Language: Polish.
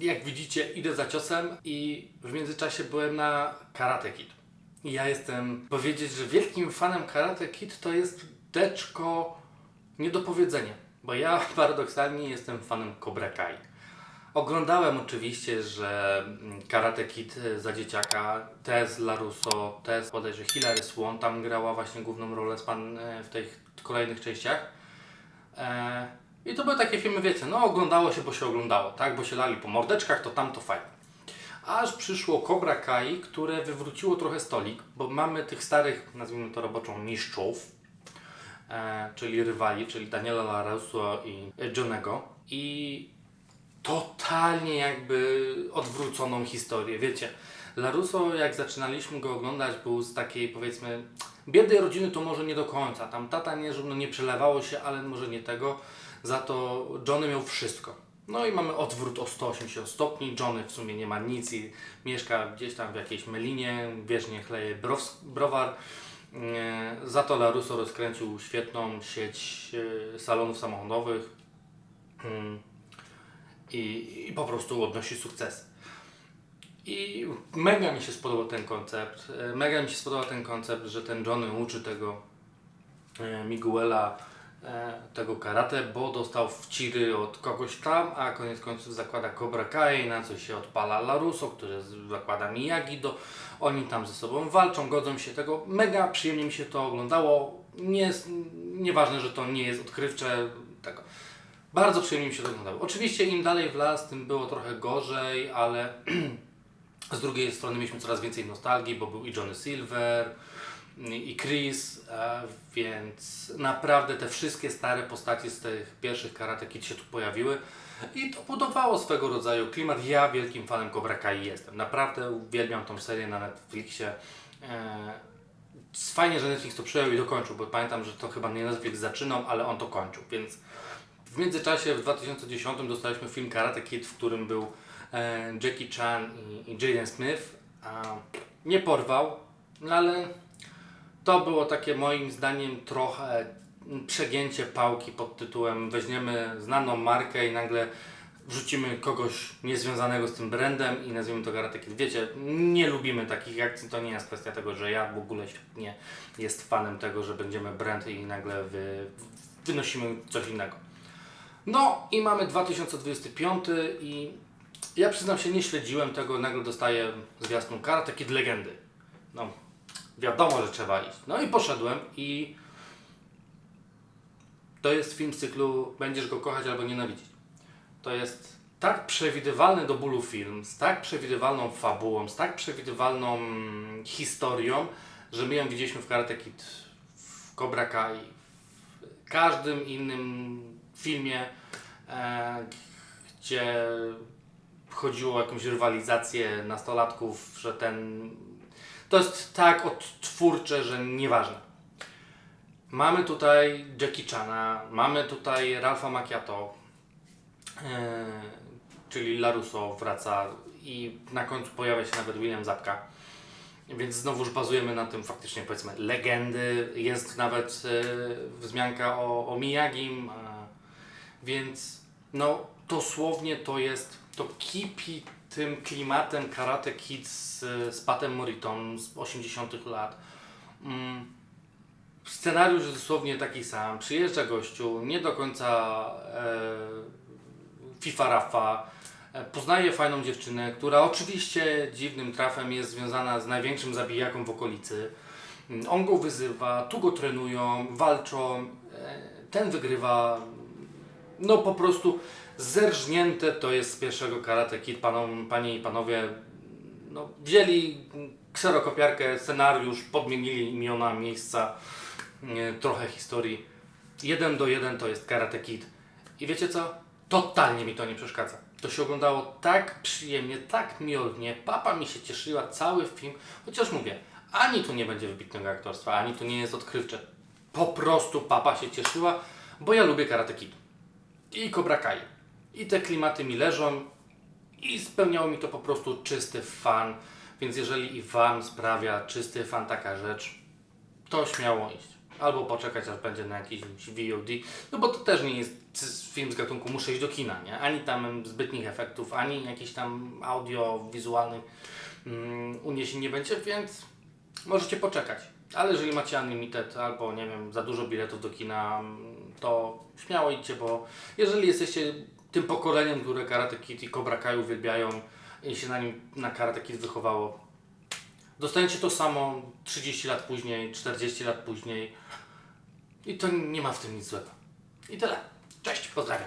Jak widzicie, idę za ciosem i w międzyczasie byłem na Karate Kid. I ja jestem, powiedzieć, że wielkim fanem Karate Kid to jest deczko nie do powiedzenia. Bo ja paradoksalnie jestem fanem Cobra Kai. Oglądałem oczywiście, że Karate Kid e, za dzieciaka, Tess Larusso, Tess bodajże Hilary Swan tam grała właśnie główną rolę z pan e, w tych kolejnych częściach. E, I to były takie filmy, wiecie, no oglądało się, bo się oglądało, tak? Bo się lali po mordeczkach, to tam to fajnie. Aż przyszło Cobra Kai, które wywróciło trochę stolik, bo mamy tych starych, nazwijmy to roboczą, mistrzów, e, czyli rywali, czyli Daniela LaRusso i Johnego. I totalnie jakby odwróconą historię. Wiecie, Larusso jak zaczynaliśmy go oglądać był z takiej powiedzmy biednej rodziny to może nie do końca. Tam tata nie, że no nie przelewało się, ale może nie tego. Za to Johnny miał wszystko. No i mamy odwrót o 180 stopni. Johnny w sumie nie ma nic i mieszka gdzieś tam w jakiejś melinie, wiecznie chleje browar. E, Za to Larusso rozkręcił świetną sieć e, salonów samochodowych. Mm i, i po prostu odnosi sukces. I mega mi się spodobał ten koncept. E, Mega mi się spodobał ten koncept, że ten Johnny uczy tego Miguela tego karate, bo dostał wciry od kogoś tam, a koniec końców zakłada Cobra Kai, na co się odpala Larusso, który zakłada Miyagi, do, oni tam ze sobą walczą, godzą się tego. Mega przyjemnie mi się to oglądało. Nie jest, nieważne, że to nie jest odkrywcze, tego. Bardzo przyjemnie mi się to oglądało. Oczywiście im dalej w las, tym było trochę gorzej, ale z drugiej strony mieliśmy coraz więcej nostalgii, bo był i Johnny Silver, i Chris, więc naprawdę te wszystkie stare postaci z tych pierwszych Karate Kid się tu pojawiły i to budowało swego rodzaju klimat. Ja wielkim fanem Cobra Kai jestem. Naprawdę uwielbiam tą serię na Netflixie. E, Fajnie, że Netflix to przyjął i dokończył, bo pamiętam, że to chyba nie Netflix zaczynał, ale on to kończył, więc w międzyczasie w 2010 dostaliśmy film Karate Kid, w którym był e, Jackie Chan i, Jaden Smith. Nie porwał, no ale to było takie moim zdaniem trochę przegięcie pałki pod tytułem weźmiemy znaną markę i nagle wrzucimy kogoś niezwiązanego z tym brandem i nazwijmy to Karate. Wiecie, nie lubimy takich akcji, to nie jest kwestia tego, że ja w ogóle świetnie jest fanem tego, że będziemy brand i nagle wy, wynosimy coś innego. No i mamy 2025 i ja przyznam się, nie śledziłem tego, nagle dostaję zwiastun Karate Kid Legendy. No, wiadomo, że trzeba iść. No i poszedłem i to jest film z cyklu Będziesz go kochać albo nienawidzić. To jest tak przewidywalny do bólu film, z tak przewidywalną fabułą, z tak przewidywalną historią, że my ją widzieliśmy w Karate Kid, w Cobra Kai, w każdym innym filmie, e, gdzie chodziło o jakąś rywalizację nastolatków, że ten... To jest tak odtwórcze, że nieważne. Mamy tutaj Jackie Chana, mamy tutaj Ralpha Macchiato, e, czyli Larusso wraca i na końcu pojawia się nawet William Zapka. Więc znowuż bazujemy na tym faktycznie powiedzmy legendy, jest nawet e, wzmianka o, o Miyagim, e, więc no dosłownie to jest, to kipi tym klimatem Karate Kid z, z Patem Moriton z 80 lat. Mm, Scenariusz jest dosłownie taki sam. Przyjeżdża gościu, nie do końca e, FIFA Rafa. E, poznaje fajną dziewczynę, która oczywiście dziwnym trafem jest związana z największym zabijaką w okolicy. Mm, On go wyzywa, tu go trenują, walczą. E, ten wygrywa. No po prostu zerżnięte to jest z pierwszego Karate Kid, panom, panie i panowie. No, wzięli kserokopiarkę, scenariusz, podmienili imiona, miejsca, nie, trochę historii. Jeden do jeden to jest Karate Kid. I wiecie co? Totalnie mi to nie przeszkadza. To się oglądało tak przyjemnie, tak miodnie. Papa mi się cieszyła cały film. Chociaż mówię, ani tu nie będzie wybitnego aktorstwa, ani tu nie jest odkrywcze. Po prostu papa się cieszyła, bo ja lubię Karate Kid. I Cobra Kai. I te klimaty mi leżą i spełniało mi to po prostu czysty fan. Więc jeżeli i Wam sprawia czysty fan taka rzecz, to śmiało iść. albo poczekać aż będzie na jakiś VOD, no bo to też nie jest film z gatunku muszę iść do kina, nie? Ani tam zbytnich efektów, ani jakichś tam audio, wizualnych mm, uniesień nie będzie, więc możecie poczekać. Ale jeżeli macie unlimited albo nie wiem, za dużo biletów do kina, mm, to śmiało idźcie, bo jeżeli jesteście tym pokoleniem, które Karate Kid i Cobra Kai uwielbiają i się na nim na Karate Kid wychowało, dostaniecie to samo 30 lat później, 40 lat później i to nie ma w tym nic złego. I tyle. Cześć, pozdrawiam.